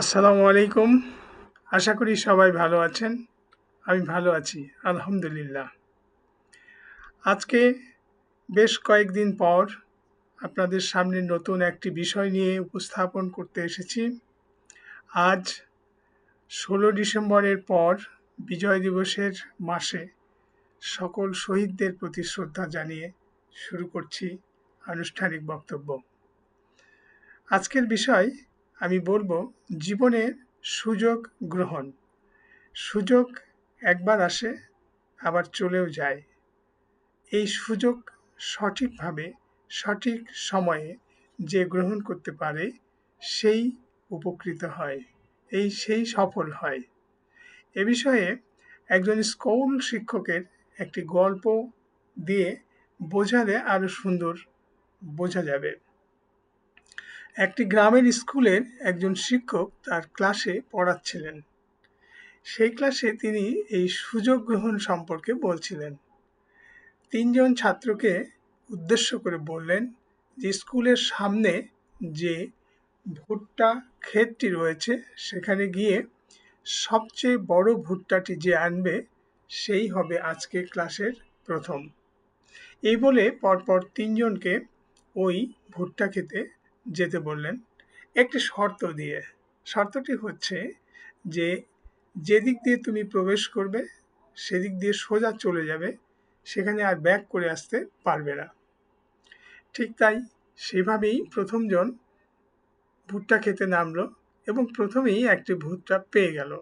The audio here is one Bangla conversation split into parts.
আসসালামু আলাইকুম। আশা করি সবাই ভালো আছেন। আমি ভালো আছি, আলহামদুলিল্লাহ। আজকে বেশ কয়েকদিন পর আপনাদের সামনে নতুন একটি বিষয় নিয়ে উপস্থাপন করতে এসেছি। আজ ষোলো ডিসেম্বরের পর বিজয় দিবসের মাসে সকল শহীদদের প্রতি শ্রদ্ধা জানিয়ে শুরু করছি আনুষ্ঠানিক বক্তব্য। আজকের বিষয় আমি বলব জীবনের সুযোগ গ্রহণ। সুযোগ একবার আসে, আবার চলেও যায়। এই সুযোগ সঠিকভাবে, সঠিক সময়ে যে গ্রহণ করতে পারে, সেই উপকৃত হয়, এই সেই সফল হয়। এ বিষয়ে একজন স্কুল শিক্ষকের একটি গল্প দিয়ে বোঝালে আরও সুন্দর বোঝা যাবে। একটি গ্রামের স্কুলের একজন শিক্ষক তার ক্লাসে পড়াচ্ছিলেন। সেই ক্লাসে তিনি এই সুযোগ গ্রহণ সম্পর্কে বলছিলেন। তিনজন ছাত্রকে উদ্দেশ্য করে বললেন যে, স্কুলের সামনে যে ভুট্টা ক্ষেতটি রয়েছে, সেখানে গিয়ে সবচেয়ে বড় ভুট্টাটি যে আনবে, সেই হবে আজকে ক্লাসের প্রথম। এই বলে পরপর তিনজনকে ওই ভুট্টা খেতে যেতে বললেন। একটি শর্ত দিয়ে। শর্তটি হচ্ছে যে, যেদিক দিয়ে তুমি প্রবেশ করবে, সেদিক দিয়ে সোজা চলে যাবে, সেখানে আর ব্যাক করে আসতে পারবে না। ঠিক তাই সেভাবেই প্রথমজন ভুট্টা খেতে নামলো এবং প্রথমেই একটি ভুট্টা পেয়ে গেল।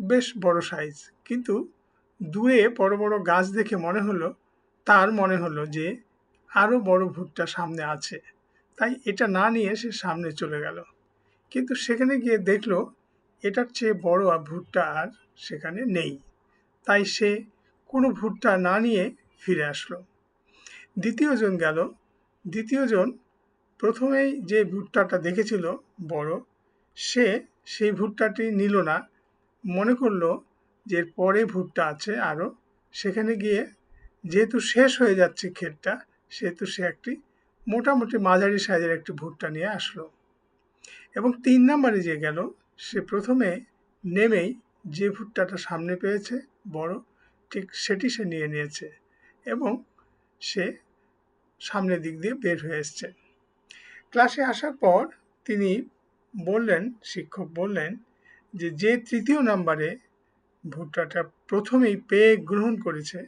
বেশ বড় সাইজ কিন্তু দূরে বড় বড় গাছ দেখে মনে হলো, তার মনে হলো যে আরও বড় ভুট্টা সামনে আছে। তাই এটা না নিয়ে সে সামনে চলে গেল। কিন্তু সেখানে গিয়ে দেখল, এটার চেয়ে বড় ভুট্টা আর সেখানে নেই। তাই সে কোনো ভুট্টা না নিয়ে ফিরে আসলো। দ্বিতীয়জন গেল। দ্বিতীয়জন প্রথমেই যে ভুট্টাটা দেখেছিল, বড়, সে সেই ভুট্টাটি নিল না। মনে করল যে পরে ভুট্টা আছে আরও। সেখানে গিয়ে যেহেতু শেষ হয়ে যাচ্ছে ক্ষেতটা, সেহেতু সে একটি মোটামুটি মাঝারি সাইজের একটি ভুট্টা নিয়ে আসলো। এবং তিন নম্বরে যে গেল, সে প্রথমে নেমেই যে ভুট্টাটা সামনে পেয়েছে, বড়, ঠিক সেটি সে নিয়ে নিয়েছে এবং সে সামনের দিক দিয়ে বের হয়ে এসছে। ক্লাসে আসার পর তিনি বললেন, শিক্ষক বললেন যে যে তৃতীয় নম্বরে ভুট্টাটা প্রথমেই পেয়ে গ্রহণ করেছে,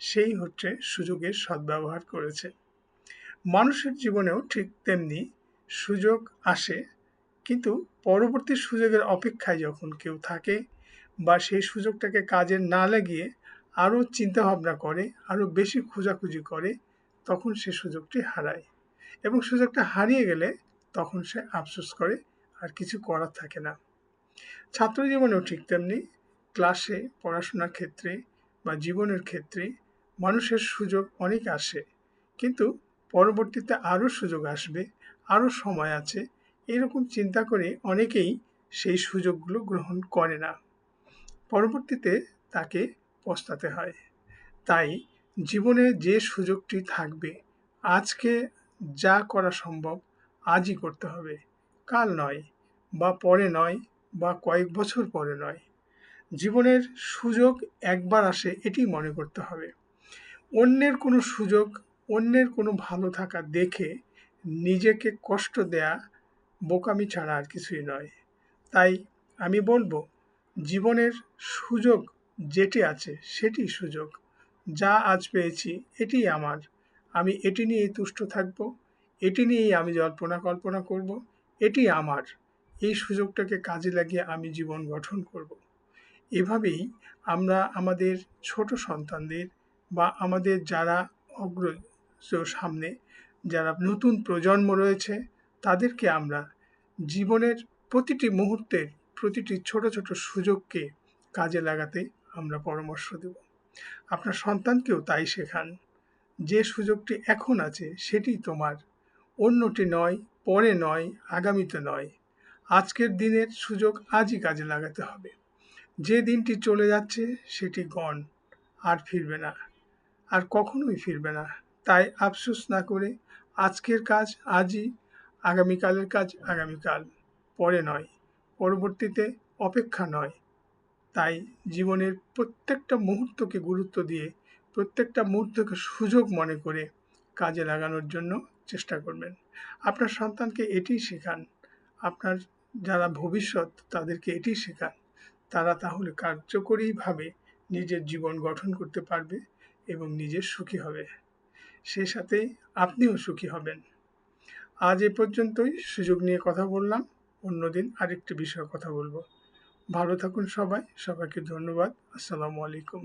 সেই হচ্ছে সুযোগের সদ্ব্যবহার করেছে। মানুষের জীবনেও ঠিক তেমনি সুযোগ আসে, কিন্তু পরবর্তী সুযোগের অপেক্ষায় যখন কেউ থাকে বা সেই সুযোগটাকে কাজে না লাগিয়ে আরও চিন্তাভাবনা করে, আরও বেশি খোঁজাখুঁজি করে, তখন সে সুযোগটি হারায় এবং সুযোগটা হারিয়ে গেলে তখন সে আফসোস করে আর কিছু করার থাকে না। ছাত্র জীবনেও ঠিক তেমনি ক্লাসে, পড়াশোনার ক্ষেত্রে বা জীবনের ক্ষেত্রে মানুষের সুযোগ অনেক আসে, কিন্তু পরবর্তীতে আরও সুযোগ আসবে আরও সময় আছে, এরকম চিন্তা করে অনেকেই সেই সুযোগগুলো গ্রহণ করে না। পরবর্তীতে তাকে পস্তাতে হয়। তাই জীবনে যে সুযোগটি থাকবে, আজকে যা করা সম্ভব আজই করতে হবে। কাল নয়, বা পরে নয়, বা কয়েক বছর পরে নয়। জীবনের সুযোগ একবার আসে এটি মনে করতে হবে। অন্যের কোনো সুযোগ অন্যের কোনো ভালো থাকা দেখে নিজেকে কষ্ট দেয়া বোকামি ছাড়া আর কিছুই নয়। তাই আমি বলব, জীবনের সুযোগ যেটি আছে সেটি সুযোগ। যা আজ পেয়েছি এটি আমার। আমি এটি নিয়েই তুষ্ট থাকব, এটি নিয়েই আমি জল্পনা কল্পনা করব, এটি আমার। এই সুযোগটাকে কাজে লাগিয়ে আমি জীবন গঠন করব। এভাবেই আমরা আমাদের ছোট সন্তানদের বা আমাদের যারা অগ্র সামনে যারা নতুন প্রজন্ম রয়েছে, তাদেরকে আমরা জীবনের প্রতিটি মুহূর্তের প্রতিটি ছোট ছোট সুযোগকে কাজে লাগাতে আমরা পরামর্শ দেব। আপনার সন্তানকেও তাই শেখান, যে সুযোগটি এখন আছে সেটি তোমার অন্যটি নয়, পরে নয়, আগামীতে নয়, আজকের দিনের সুযোগ আজই কাজে লাগাতে হবে। যে দিনটি চলে যাচ্ছে সেটি গণ, আর ফিরবে না, আর কখনোই ফিরবে না। তাই আফসোস না করে আজকের কাজ আজই, আগামীকালের কাজ আগামীকাল। পরে নয়, পরবর্তীতে অপেক্ষা নয়। তাই জীবনের প্রত্যেকটা মুহূর্তকে গুরুত্ব দিয়ে, প্রত্যেকটা মুহূর্তকে সুযোগ মনে করে কাজে লাগানোর জন্য চেষ্টা করবেন। আপনার সন্তানকে এটি শেখান। আপনার যারা ভবিষ্যৎ, তাদেরকে এটি শেখান। তারা তাহলে কার্যকরীভাবে নিজের জীবন গঠন করতে পারবে এবং নিজের সুখী হবে। সেই সাথে আপনিও সুখী হবেন। আজ এ পর্যন্তই সুযোগ নিয়ে কথা বললাম। অন্যদিন আরেকটি বিষয়ে কথা বলব। ভালো থাকুন সবাই। সবাইকে ধন্যবাদ। আসসালামু আলাইকুম।